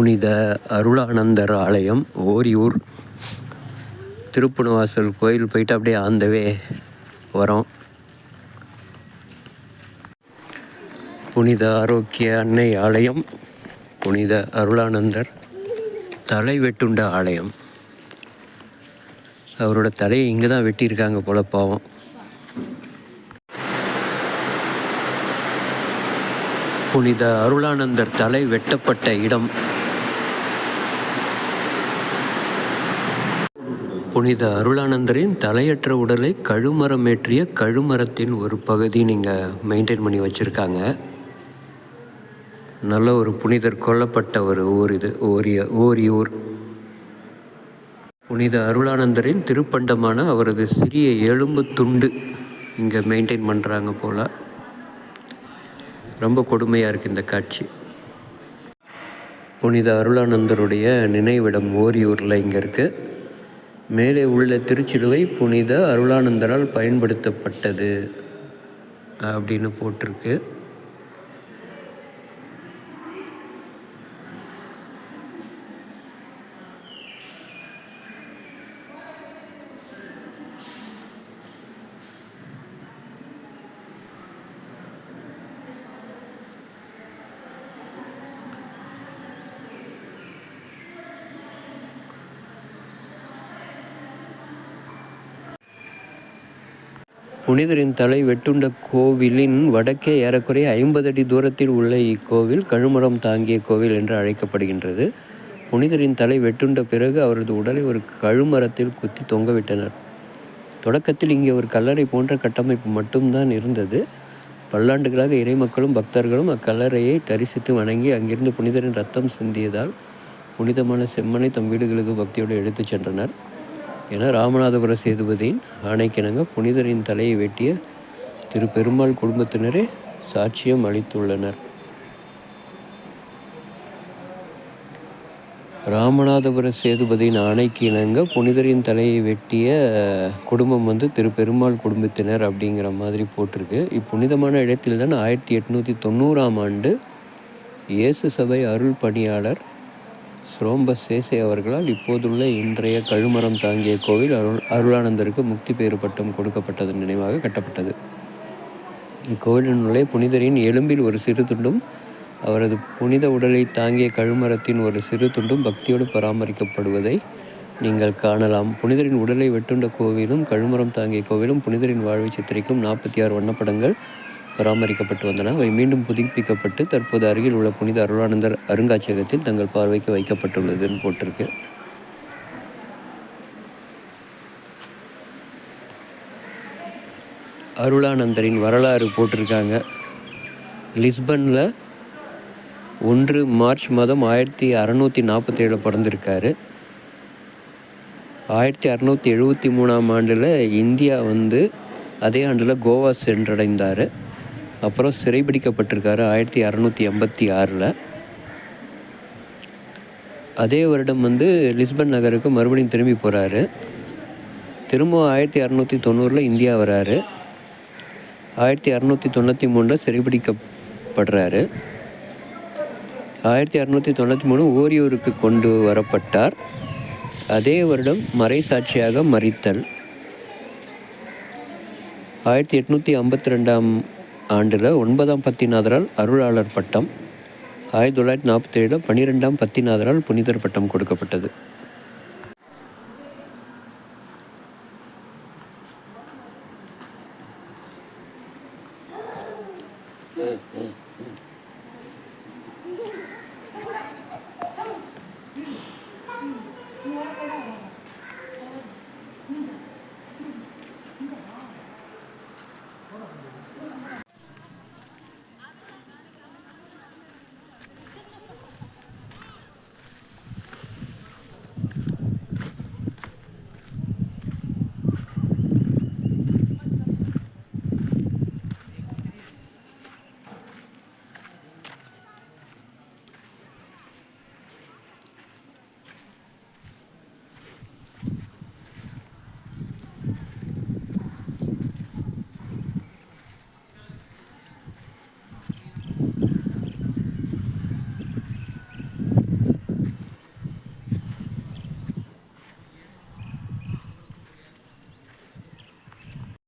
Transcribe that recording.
புனித அருளானந்தர் ஆலயம் ஓரியூர். திருப்புணவாசல் கோயில் போயிட்டு அப்படியே ஆந்தவே வரோம். புனித ஆரோக்கிய அன்னை ஆலயம் புனித அருளானந்தர் தலை வெட்டுண்ட ஆலயம். அவரோட தலையை இங்கே தான் வெட்டியிருக்காங்க போல பாவம். புனித அருளானந்தர் தலை வெட்டப்பட்ட இடம். புனித அருளானந்தரின் தலையற்ற உடலை கழுமரம் ஏற்றிய கழுமரத்தின் ஒரு பகுதி நீங்கள் மெயின்டைன் பண்ணி வச்சுருக்காங்க. நல்ல ஒரு புனிதர் கொல்லப்பட்ட ஒரு ஊர் இது ஓரிய ஓரியூர். புனித அருளானந்தரின் திருப்பண்டமான அவரது சிறிய எலும்பு துண்டு இங்கே மெயின்டைன் பண்ணுறாங்க போல். ரொம்ப கொடுமையாக இருக்குது இந்த காட்சி. புனித அருளானந்தருடைய நினைவிடம் ஓரியூரில் இங்கே இருக்குது மேலே உள்ள திருச்சிலுவை புனித அருளானந்தரால் பயன்படுத்தப்பட்டது அப்படின்னு போட்டிருக்கு. புனிதரின் தலை வெட்டுண்ட கோவிலின் வடக்கே ஏறக்குறைய ஐம்பது அடி தூரத்தில் உள்ள இக்கோவில் கழுமரம் தாங்கிய கோவில் என்று அழைக்கப்படுகின்றது. புனிதரின் தலை வெட்டுண்ட பிறகு அவரது உடலை ஒரு கழுமரத்தில் குத்தி தொங்கவிட்டனர். தொடக்கத்தில் இங்கே ஒரு கல்லறை போன்ற கட்டமைப்பு மட்டும்தான் இருந்தது. பல்லாண்டுகளாக இறைமக்களும் பக்தர்களும் அக்கல்லறையை தரிசித்து வணங்கி அங்கிருந்து புனிதரின் ரத்தம் சிந்தியதால் புனிதமான செம்மனை தம் வீடுகளுக்கு பக்தியோடு எடுத்துச் சென்றனர். என ராமநாதபுர சேதுபதியின் ஆணைக்கிணங்க புனிதரின் தலையை வெட்டிய திரு பெருமாள் குடும்பத்தினரே சாட்சியம் அளித்துள்ளனர். ராமநாதபுர சேதுபதியின் ஆணைக்கு இணங்க புனிதரின் தலையை வெட்டிய குடும்பம் வந்து திரு பெருமாள் குடும்பத்தினர் அப்படிங்கிற மாதிரி போட்டிருக்கு. இப்புனிதமான இடத்தில் தான் ஆயிரத்தி எட்நூற்றி தொண்ணூறாம் ஆண்டு இயேசு சபை அருள் பணியாளர் ஸ்ரோம்பஸ் சேசே அவர்களால் இப்போதுள்ள இன்றைய கழுமரம் தாங்கிய கோவில் அருள் அருளானந்தருக்கு முக்தி பேறு பட்டம் கொடுக்கப்பட்டதன் நினைவாக கட்டப்பட்டது. இக்கோவிலினுள்ளே புனிதரின் எலும்பில் ஒரு சிறு துண்டும் அவரது புனித உடலை தாங்கிய கழுமரத்தின் ஒரு சிறு துண்டும் பக்தியோடு பராமரிக்கப்படுவதை நீங்கள் காணலாம். புனிதரின் உடலை வெட்டுண்ட கோவிலும் கழுமரம் தாங்கிய கோவிலும் புனிதரின் வாழ்வை சித்தரிக்கும் நாற்பத்தி ஆறு வண்ணப்படங்கள் பராமரிக்கப்பட்டு வந்தன. அவை மீண்டும் புதுப்பிக்கப்பட்டு தற்போது அருகில் உள்ள புனித அருளானந்தர் அருங்காட்சியகத்தில் தங்கள் பார்வைக்கு வைக்கப்பட்டுள்ளதுன்னு போட்டிருக்கு. அருளானந்தரின் வரலாறு போட்டிருக்காங்க. லிஸ்பனில் ஒன்று மார்ச் மாதம் ஆயிரத்தி அறநூற்றி நாற்பத்தேழில் பிறந்திருக்காரு. ஆயிரத்தி அறநூற்றி எழுபத்தி மூணாம் ஆண்டில் இந்தியா வந்து அதே ஆண்டில் கோவா சென்றடைந்தார். அப்புறம் சிறைபிடிக்கப்பட்டிருக்காரு ஆயிரத்தி அறநூற்றி எண்பத்தி ஆறில். அதே வருடம் வந்து லிஸ்பன் நகருக்கு மறுபடியும் திரும்பி போகிறாரு திரும்ப ஆயிரத்தி அறநூற்றி தொண்ணூறில் இந்தியா வராரு. ஆயிரத்தி அறநூற்றி தொண்ணூற்றி மூணில் சிறைபிடிக்கப்படுறாரு. ஆயிரத்தி அறநூற்றி தொண்ணூற்றி மூணு ஓரியூருக்கு கொண்டு வரப்பட்டார். அதே வருடம் மறைசாட்சியாக மறித்தல் ஆயிரத்தி எட்நூற்றி ஐம்பத்தி ரெண்டாம் ஆண்டில் ஒன்பதாம் பத்திநாதரால் அருளாளர் பட்டம் ஆயிரத்தி தொள்ளாயிரத்தி நாற்பத்தி ஏழில் பன்னிரெண்டாம் பத்திநாதரால் புனிதர் பட்டம் கொடுக்கப்பட்டது Mm-hmm.